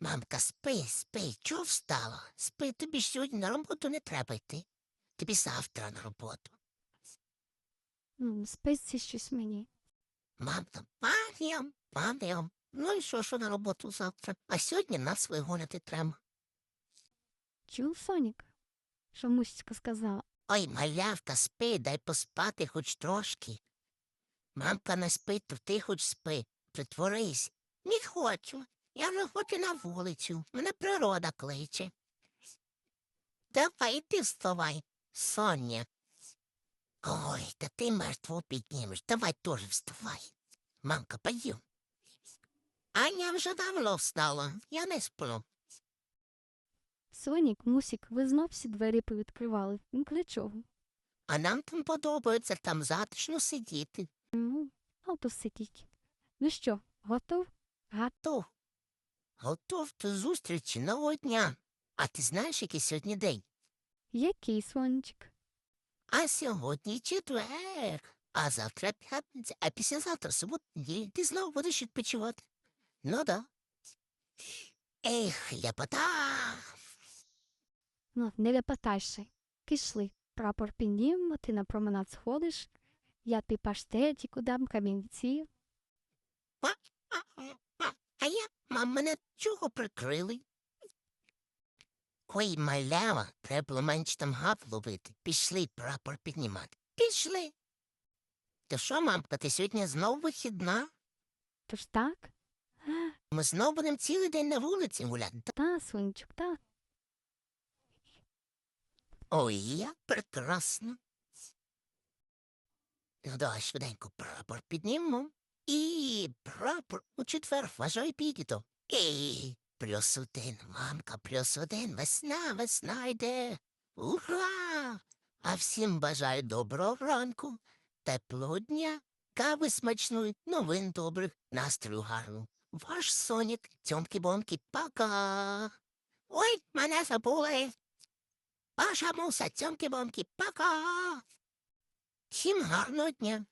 Мамка, спи, спи, чого встала? Спи, тобі ж сьогодні на роботу не треба йти. Тобі завтра на роботу. Ну, спиться щось мені. Мамка, пам'ям, пам'ям. Ну і що, що на роботу завтра? А сьогодні нас вигоняти треба. Чув Сонік? Що мусічка сказала? Ой, малявка, спи, дай поспати хоч трошки. Мамка не спить, то ти хоч спи. Притворись. Не хочу. Я не хочу на вулицю. Мене природа кличе. Давай ти вставай, Соня. Ой, та ти мертву піднімеш. Давай теж вставай. Мамка, пойдем. Аня вже давно встала. Я не сплю. Сонік, мусік, ви знов всі двері повідкривали. Ну, для чого? А нам там подобається там затишно сидіти. Ну, а то сидіть. Ну що, готов? Готов. Готов до зустрічі нового дня. А ти знаєш, який сьогодні день? Який сонечок? А сьогодні четвер. А завтра п'ятниця, а післязавтра субота неділя. Ти знову будеш відпочивати. Ну да. Ех, ляпота. Ну, не ляпатайся. Пішли. Прапор піднімемо, ти на променад сходиш. Я ти паштетіку дам камінці. А я, мам, мене чого прикрили? Ой, малява, треба було менше там гав ловити. Пішли прапор піднімати. Пішли. То що, мамка, ти сьогодні знову вихідна? Тож так? Ми знову будемо цілий день на вулиці гуляти. Та, сонечок, та. Ой, як прекрасно. Ну, давай швиденько прапор піднімемо. І прапор у четвер вважай підіто. І плюс один, мамка, плюс один, весна, весна йде. Ура! А всім бажаю доброго ранку, теплого дня, кави смачної, новин добрих, настрою гарного. Ваш сонік, цьомки-бомки, пока. Ой, мене забули. Ваша муса, цьомки-бомки, пока. Всім гарного дня.